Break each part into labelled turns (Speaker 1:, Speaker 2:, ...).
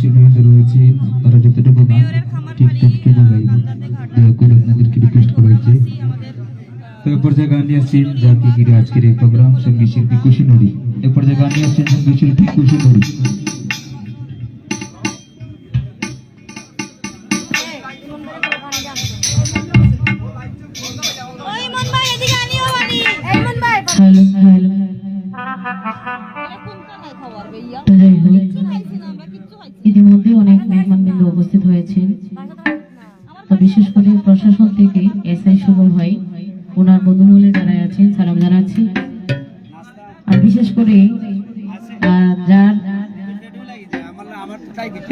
Speaker 1: শিল্পীবৃন্দ রয়েছে তারা যতটুকু গান ঠিক ততটুকু গাইবে দয়া করে আপনাদেরকে রিকোয়েস্ট করা হয়েছে। তো এরপর যে গান নিয়ে আসছেন যাকে ঘিরে আজকের এই প্রোগ্রাম সংগীত শিল্পী কুশি নড়ি এরপর যে গান নিয়ে আসছেন সংগীত শিল্পী কুশি নড়ি
Speaker 2: ইতিমধ্যে অনেক মেহমানবৃন্দ উপস্থিত হয়েছেন। তো বিশেষ করে প্রশাসন থেকে এসআই সুবল ভাই, ওনার বন্ধুমূলে যারা আছেন, সালাম জানাচ্ছি। আর বিশেষ করে যার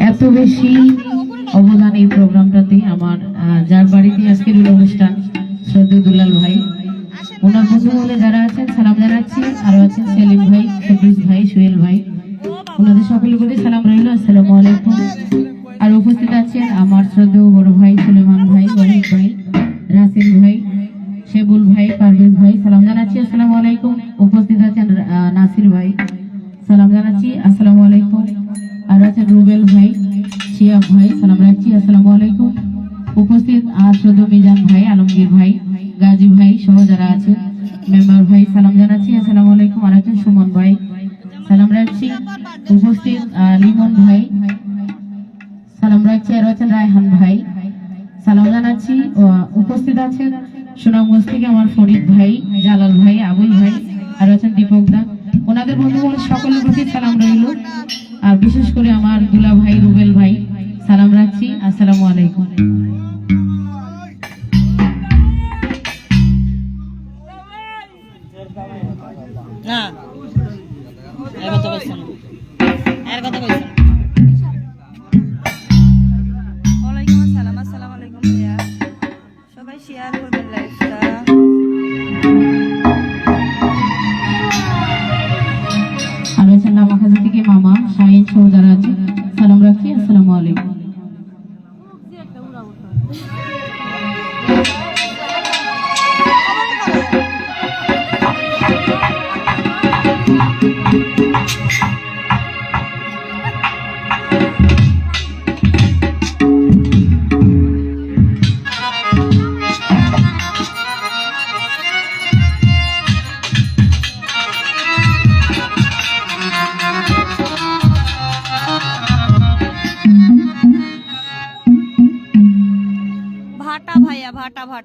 Speaker 2: এত বেশি অবদান এই প্রোগ্রামটাতে আমার যার বাড়িতে আজকের অনুষ্ঠান শ্রদ্ধেয় দুলাল ভাই। ওনার বন্ধুমূলে যারা আছেন, সালাম জানাচ্ছি। আরও আছেন সেলিম ভাই সবুজ ভাই, সোহেল ভাই। ওনাদের সকলের প্রতি সালাম রইল, আসসালামু আলাইকুম। আর উপস্থিত আছেন আমার শ্রদ্ধেয় বড় ভাই সুলেমান ভাই ওয়াহিদ ভাই, রাসেল ভাই, শেবুল ভাই, পারভেজ ভাই, সালাম জানাচ্ছি, আসসালামু আলাইকুম। উপস্থিত আছেন নাসির ভাই, সালাম জানাচ্ছি, আসসালামু আলাইকুম। আর আছেন রুবেল ভাই, শিয়াব ভাই, সালাম রাখছি আসসালামু আলাইকুম। উপস্থিত আর শ্রদ্ধেয় মিজান ভাই, আলমগীর ভাই, গাজী ভাই সহ যারা আছেন, মেম্বার ভাই, সালাম জানাচ্ছি, আসসালামু আলাইকুম। আর আছেন সুমন ভাই, সালাম রাখছি উপস্থিত লিমন ভাই, সালাম রাখছি আছেন রায়হান ভাই। সালাম জানাচ্ছি উপস্থিত আছেন সুনামগঞ্জ থেকে আমার ফরিদ ভাই, জালাল ভাই, আবুল ভাই আর আছেন দীপক দা। ওনাদের বন্ধু বান্ধব সকলের প্রতি সালাম রইল। আর বিশেষ করে আমার দুলা ভাই, রুবেল ভাই, সালাম রাখছি, আসসালামু আলাইকুম।
Speaker 3: না। এর কথা বলছ না। এর কথা বলছ না। ওয়ালাইকুম আসসালাম আসসালামু আলাইকুম ভাইয়া। সবাই শেয়ার করবেন লাইভটা
Speaker 2: আর আছেন নামাখাজি থেকে মামা শাহিন সহ যারা আছে সালাম রাখি আসসালামু আলাইকুম।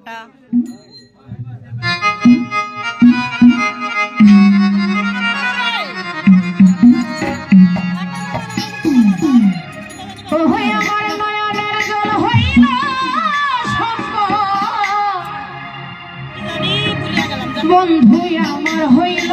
Speaker 3: জানি।
Speaker 2: বন্ধু আমার হইল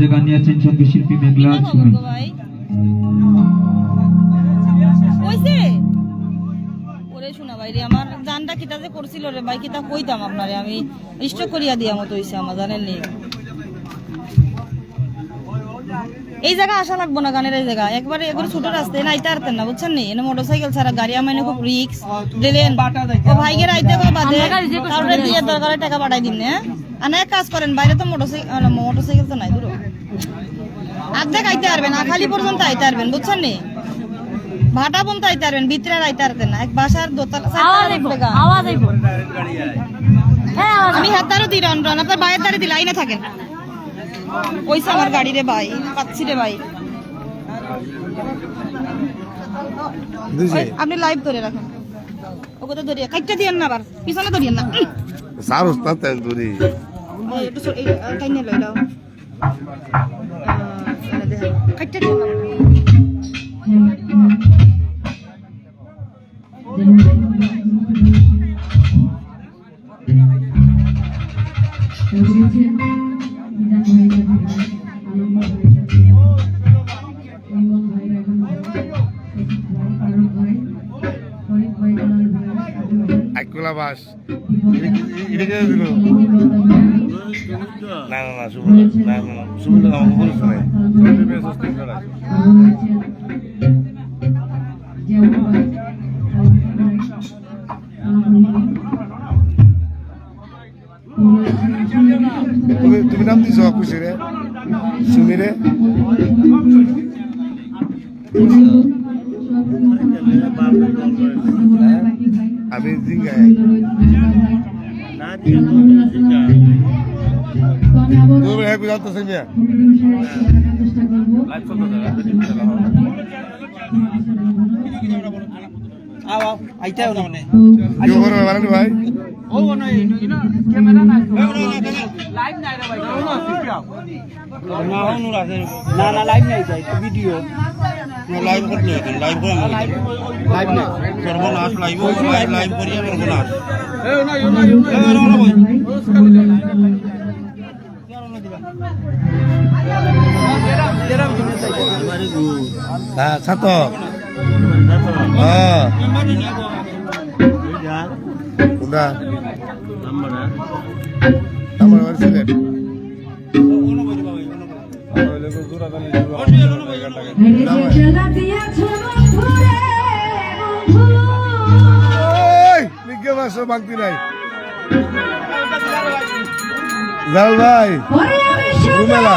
Speaker 1: এ গান নিয়ে আসছেন সংগীত শিল্পী মেঘলা সুমি
Speaker 3: কইছে? ওরে শোনা ভাই রে আমার জানটা কিতা যে করছিল রে ভাই কিতা কইতাম আপনারে আমি। ইষ্ট করিয়া দিয়া মতো হইছে আমার জানেন নি? এই জায়গা আসা লাগবো না গানের এই জায়গা। একবারে একবারে ছোট রাস্তায় না আইতে পারতেন না বুঝছেন নি? এনে মোটরসাইকেল ছাড়া গাড়ি আমার খুব রিক্স দিলেন ও ভাইগের আইতে কই বাদে? তারপরে দিয়ে দরকারে টাকা পাঠাই দিন হ্যাঁ? আর এক কাজ করেন বাইরে তো মোটরসাইকেল মোটরসাইকেল তো নাই দূর। আর্ধেক আইতে পারবেন আখালি পর্যন্ত আইতে পারবেন বুঝছেন নি? ভাটা পর্যন্ত আইতে পারবেন ভিতরে আইতে পারতেন না এক বাসার দোতলা উঠবে আমি হাত দ্বারও দিই রন রন আপনার বাইরের দ্বারে দিলে আইনে থাকেন। ওইসে আমার গাড়ি রে ভাই পাচ্ছি রে ভাই। আপনি লাইভ ধরে রাখেন। ওকে তো ধরিয়ে কাইটটা দিয়েন না আবার পিছনে ধরিয়েন না। উম।
Speaker 2: সারস না তেন দূরি
Speaker 3: ওই, একটু সর- এই, আহ, টাইনে লই দাও। আহ, এনে দেখেন। কাইটটা দিয়েন না।
Speaker 2: একলা না না না সুবল না না না সুবল আমাকে বলিস না সুবল বেশ অস্থির করা তুমি তুমি নাম দিছো খুশি রে সুমি রে আমি জিঙ্গাই তুমি হ্যাপি যাচ্ছে মিয়া কেউ করবে মানে। ভাই?
Speaker 4: না না লাইভ নাই যাই ভিডিও
Speaker 2: লাইভ করতে লাইভ করে
Speaker 4: লাইভ নাই।
Speaker 2: সর্বনাশ লাইভ লাইভ লাইভ সর্বনাশ। হ্যাঁ ছাত হ্যাঁ কোনটা আমার সিলেট বাংতি নাই জাল ভাই রুমেলা